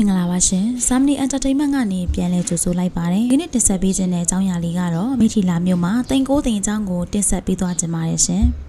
မင်္ဂလာပါရှင်။ Samni Entertainment ကနေပြန်လည်ကြိုဆိုလိုက်ပါတယ်။ဒီနေ့တင်ဆက်ပေးခြင်းတဲ့အကြောင်းအရာလေးကတော့မိထီလာမြို့မှာတိန်ကိုတိန်အကြောင်းကိုတင်ဆက်ပေးသွားခြင်းပါတယ်ရှင်။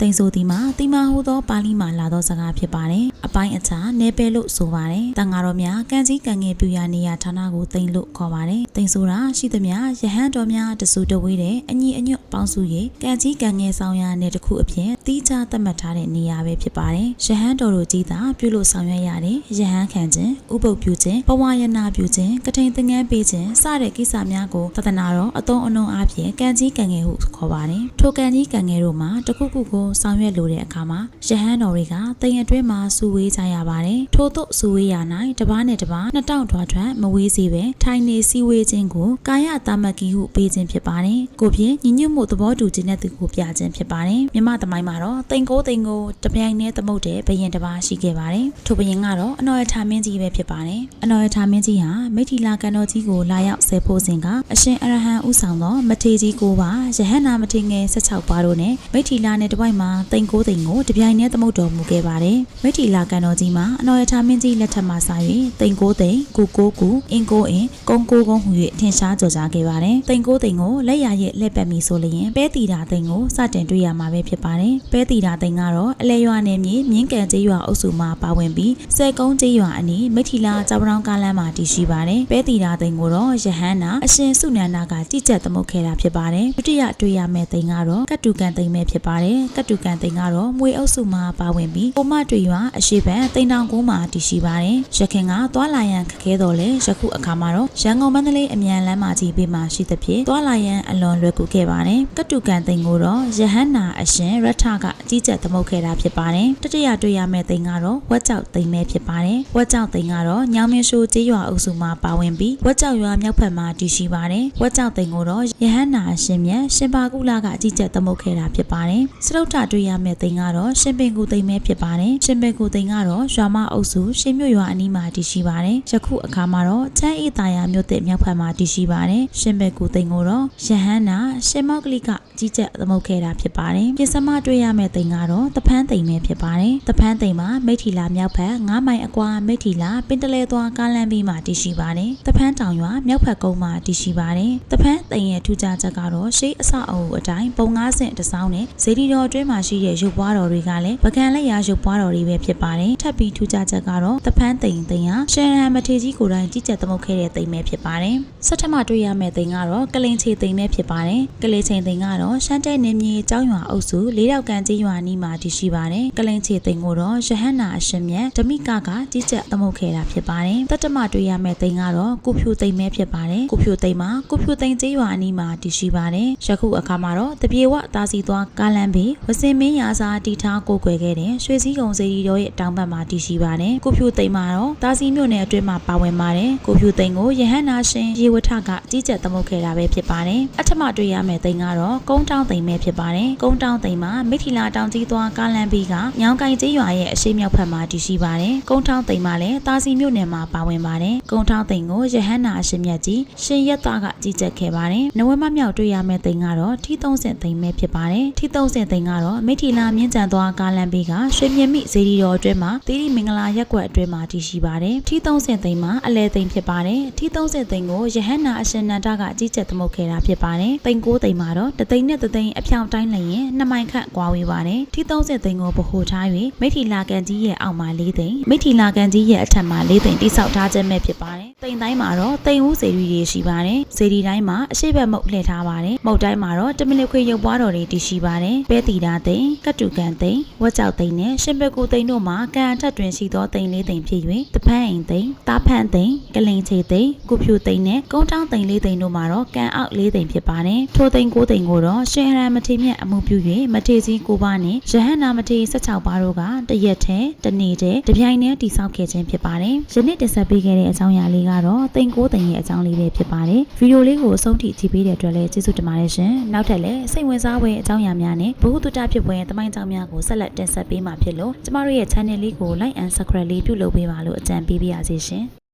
တိန်ဆိုဒီမှာတိမာဟူသောပါဠိမှာလာသောစကားဖြစ်ပါတယ်။အပိုင်းအခြားနေပဲလို့ဆိုပါတယ်။တန်ဃာတော်များကံကြီးကံငယ်ပြူရာနေရာဌာနကိုတိန်လို့ခေါ်ပါတယ်။တိန်ဆိုတာရှိသမျှယဟန်တော်များတဆူတဝေးတဲ့အညီအညွတ်ပေါင်းစု၍ကံကြီးကံငယ်ဆောင်ရာနယ်တစ်ခုအဖြစ်တိကျသတ်မှတ်ထားတဲ့နေရာပဲဖြစ်ပါတယ်။ယဟန်တော်တို့ကြီးသာပြုလို့ဆောင်ရွက်ရတဲ့ယဟန်ခံခြင်းဥပုပ်ပြုခြင်းဘဝယနာပြုခြင်းကထိန်သင်္ကန်းပေးခြင်းစတဲ့ကိစ္စများကိုသဒ္ဒနာတော်အသုံးအနှုံအားဖြင့်ကံကြီးကံငယ်ဟုခေါ်ပါတယ်။ထိုကံကြီးကံငယ်တို့မှာတစ်ခုခုကိုဆောင်ရွက်လိုတဲ့အခါမှာယဟန်တော်တွေကတိမ်အတွင်းမှာစုဝေးကြရပါတယ်။ထို့သို့စုဝေးရ၌တပားနဲ့တပားနှစ်တောင့်ထွားထွန်းမဝေးစေပဲထိုင်နေစည်းဝေးခြင်းကိုကာယတာမတ်ကီဟုပေးခြင်းဖြစ်ပါတယ်။ကိုဖြင့်ညီညွတ်မှုသဘောတူခြင်းနဲ့သူကိုပြခြင်းဖြစ်ပါတယ်။မြမသမိုင်းမှာတော့တိမ်ကိုတိမ်ကိုတပြိုင်တည်းသမုတ်တဲ့ဘယင်တစ်ပါးရှိခဲ့ပါတယ်။ထိုဘယင်ကတော့အနော်ရထာမင်းကြီးပဲဖြစ်ပါတယ်။အနော်ရထာမင်းကြီးဟာမိထီလာကန်တော်ကြီးကိုလာရောက်ဆဲဖို့စဉ်ကအရှင်အရဟံဥဆောင်သောမထေကြီးကိုပါယဟန္နာမထေငယ်16ပါးတို့နဲ့မိထီလာနဲ့တပိုက်မှာတိမ်ကိုတိမ်ကိုတပြိုင်တည်းသမုတ်တော်မူခဲ့ပါတယ်။မိထီလာကန်တော်ကြီးမှာအနော်ရထာမင်းကြီးလက်ထက်မှာစ၍တိမ်ကိုတိမ်ကူကိုကူအင်ကိုအင်ကုန်းကိုကုန်းဟူ၍ထင်ရှားကြော်ကြားခဲ့ပါတယ်။တိမ်ကိုတိမ်ကိုလက်ရရဲ့လက်ပတ်မီဆိုလျင်ပဲတီတာတိမ်ကိုစတင်တွေ့ရမှာပဲဖြစ်ပါတယ်။ပဲတီတာတိမ်ကတော့အလဲရွာနယ်မြေမြင်းကန်ကျေးရွာအုပ်စုမှာပါဝင်ပြီးဆယ်ကုန်းကျေးရွာအနီးမိထီလာကြောင်ပြောင်ကားလမ်းမှာတည်ရှိပါတယ်။ပဲတီတာတိမ်ကိုတော့ယဟန်နာအရှင်စုနန္ဒာကကြည်ကျက်သမုတ်ခဲ့တာဖြစ်ပါတယ်။ဒုတိယတွေ့ရမယ့်တိမ်ကတော့ကတ်တူကန်တိမ်ပဲဖြစ်ပါတယ်။ကတ်တူကန်တိမ်ကတော့မွေအုပ်စုမှာပါဝင်ပြီးကိုမတွေ့ရွာအရှိဘန်တိမ်တောင်ကုန်းမှာတည်ရှိပါတယ်။ရခင်ကသွာလာရန်ခက်ခဲတော်လဲယခုအခါမှာတော့ရန်ကုန်မန္တလေးအမြန်လမ်းမကြီးဘေးမှာရှိသဖြင့်သွာလာရန်အလွန်လွယ်ကူခဲ့ပါတယ်။ကတ်တူကန်တိမ်ကိုတော့ယဟန်နာအရှင်ရထကအကြီးကျယ်သမုတ်ခဲ့တာဖြစ်ပါတယ်။တတိယတွေ့ရမယ့်တိမ်ကတော့ဝက်ကြောက်တိမ်ပဲဖြစ်ပါတယ်။ဝက်ကြောက်တိမ်ကတော့ညောင်မင်းရှိုးကျေးရွာအုပ်စုမှာပါဝင်ပြီးဝက်ကြောက်ရွာမြောက်ဘက်မှာတည်ရှိပါတယ်။ဝက်ကြောက်တိမ်ကိုတော့ယဟန်နာအရှင်မြတ်ရှင်ပါကုလကအကြီးကျယ်သမုတ်ခဲ့တာဖြစ်ပါတယ်။စရုပ်ထတွေ့ရမယ့်တိမ်ကတော့ရှင်ပင်ကူတိမ်ပဲဖြစ်ပါတယ်။ရှင်ပင်ကူတိမ်ကတော့ရွာမအုပ်စုရှင်မြို့ရွာအနီးမှာတည်ရှိပါတယ်။ယခုအခါမှာတော့ချမ်းအေးတာယာမြို့တဲ့မြောက်ဘက်မှာတည်ရှိပါတယ်။ရှင်ပင်ကူတိမ်ကိုတော့ယဟန်နာရှင်မောက်ကလိကကြီးကျယ်သမုတ်ခဲ့တာဖြစ်ပါတယ်။ပြင်စမတွေ့ရမယ့်တိမ်ကတော့တဖန်းတိမ်ပဲဖြစ်ပါတယ်။တဖန်းတိမ်မှာမိထီလာမြောက်ဘက်9မိုင်အကွာမိထီလာပင်တလဲသွားကားလမ်းဘေးမှာတည်ရှိပါတယ်။တဖန်းတောင်ရွာမြောက်ဘက်ကုန်းမှာတည်ရှိပါတယ်။တဖန်းတိမ်ရဲ့ထူးခြားချက်ကတော့ရှေးအဆောက်အအုံအတိုင်းပုံ9ဆင့်တစ်စောင်းနဲ့ဇေဒီတော်အတွင်းမှာရှိတဲ့ရုပ်ပွားတော်တွေကလည်းပကံလက်ရာရုပ်ပွားတော်တွေပဲဖြစ်ပါတယ်။ထပ်ပြီးထူးခြားချက်ကတော့တဖန်းတိမ်တိမ်ဟာရှယ်ရန်မထေကြီးကိုယ်တိုင်ကြီးကြပ်သမုတ်ခဲ့တဲ့တိမ်ပဲဖြစ်ပါတယ်။ဆက်ထမတွေ့ရမယ့်တိမ်ကတော့ကလင်ချေတိမ်ပဲဖြစ်ပါတယ်။ကလင်ချေတိမ်ကတော့ရှမ်းတဲနေမြေကျောင်းရွာအုပ်စုလေးတောက်ကန်ကြီးရွာနီးမှာတည်ရှိပါတယ်။ကလင်ချေတိမ်ကိုတော့ရဟန္နာအရှင်မြတ်ဓမိကကကြီးကြပ်သမုတ်ခဲ့တာဖြစ်ပါတယ်။တတမတွေ့ရမယ့်တိမ်ကတော့ကုဖြူတိမ်ပဲဖြစ်ပါတယ်။ကုဖြူတိမ်မှာကုဖြူတိမ်ကြီးရွာအနီးမှာတည်ရှိပါတယ်။ယခုအခါမှာတော့တပြေဝတာစီသွားကားလမ်းဘေးဝစင်မင်းရာစာတီထားကိုကွယ်ခဲ့တဲ့ရွှေစည်းကုံစေတီတော်ရဲ့တောင်ဘက်မှာတည်ရှိပါတယ်။ကုဖြူတိမ်မှာတော့တာစီမြို့နယ်အတွင်းမှာပါဝင်ပါတယ်။ကုဖြူတိမ်ကိုယဟန္နာရှင်ရေဝထကကြီးကြပ်သမုတ်ခဲ့တာပဲဖြစ်ပါတယ်။အထမတွေ့ရမယ့်တိမ်ကတော့ကုန်းတောင်းတိမ်ပဲဖြစ်ပါတယ်။ကုန်းတောင်းတိမ်မှာမိထီလာတောင်ကြီးသွားကားလမ်းဘေးကညောင်ကိုင်ကျေးရွာရဲ့အရှိမြောက်ဘက်မှာတည်ရှိပါတယ်။ကုန်းတောင်းတိမ်မှာလည်းတာစီမြို့နယ်မှာပါဝင်ပါတယ်။ကုန်းတောင်းတိမ်ကိုယဟန္နာအရှင်မြတ်ကြီးရှင်ရက်သားကကြီးကြပ်ခဲ့ပါတယ်။နဝမမြောက်တွေ့ရမယ့်တိမ်ကတော့ထီသုံးဆင့်တိမ်ပဲဖြစ်ပါတယ်။ထီသုံးဆင့်တိမ်ကတော့မိထီလာမြင်းကြံသွားကားလမ်းဘေးကရွှေမြင့်မိဇေဒီတော်အတွင်းမှာသီရိမင်္ဂလာရက်ကွက်အတွင်းမှာတည်ရှိပါတယ်။ထီသုံးဆင့်တိမ်မှာအလဲတိမ်ဖြစ်ပါတယ်။ထီသုံးဆင့်တိမ်ကိုယဟန္နာအရှင်နန္ဒကကြီးကြပ်သမုတ်ခဲ့တာဖြစ်ပါတယ်။တိမ်ကိုတိမ်မှာတော့တသိန်းနဲ့တသိန်းအဖြောင်တိုင်းလျင်နှစ်မိုင်ခန့်ကွာဝေးပါတယ်။ထီသုံးဆင့်တိမ်ကိုဗဟိုထား၍မိထီလာကန်ကြီးရဲ့အောက်မှာ၄သိန်းမိထီလာကန်ကြီးရဲ့အထက်မှာ၄သိန်းတိစောက်ထားခြင်းပဲဖြစ်ပါတယ်။တိမ်တိုင်းမှာတော့တိမ်ဦးစေရီတွေရှိပါတယ်။စေရီတိုင်းမှာအရှိတ်ဘက်မုတ်လှည့်ထားပါတယ်။မုတ်တိုင်းမှာတော့တမနစ်ခွေရုပ်ပွားတော်တွေတည်ရှိပါတယ်။ပဲတီတာသိန်းကတ်တူကန်သိန်းဝက်ကြောက်သိန်းနဲ့ရှင်ဘက်ကိုသိန်းတို့မှာကန်အထက်တွင်ရှိသောသိန်းလေးသိန်းဖြစ်၍တဖန်းအိမ်သိန်းတားဖန်းသိန်းကလင်ချေသိန်းကုဖြူသိန်းနဲ့ကုန်းတောင်းသိန်းလေးသိန်းတို့မှာတော့ကန်အောက်လေးသိန်းဖြစ်ပါတယ်။ထိုသိန်းကိုသိန်းကိုတော့ရှင်ဟရန်မထေမြတ်အမှုပြု၍မထေစီကိုပါနဲ့ရဟန္နာမထေ16ပါးတို့ကတရက်ထဲတနေ့ထဲတပြိုင်တည်းတိစောက်ခဲ့ခြင်းဖြစ်ပါတယ်။ယနေ့တင်ဆက်ပေးခဲ့တဲ့အကြောင်းအရာလေးကတော့သိန်းကိုသိန်းရဲ့အကြောင်းလေးပဲဖြစ်ပါတယ်။ဗီဒီယိုလေးကိုအဆုံးထိကြည့်ပေးတဲ့အတွက်လည်းကျေးဇူးတင်ပါတယ်ရှင်။နောက်ထပ်လည်းစိတ်ဝင်စားဖွယ်အကြောင်းအရာများနဲ့ဘုဟုတုတဖြစ်ဖွယ်တမိုင်းကြောင်းများကိုဆက်လက်တင်ဆက်ပေးမှာဖြစ်လို့ကျမတို့ရဲ့ channel လေးကို like and subscribe လေးပြုလုပ်ပေးပါလို့အကြံပေးပါရစေရှင်။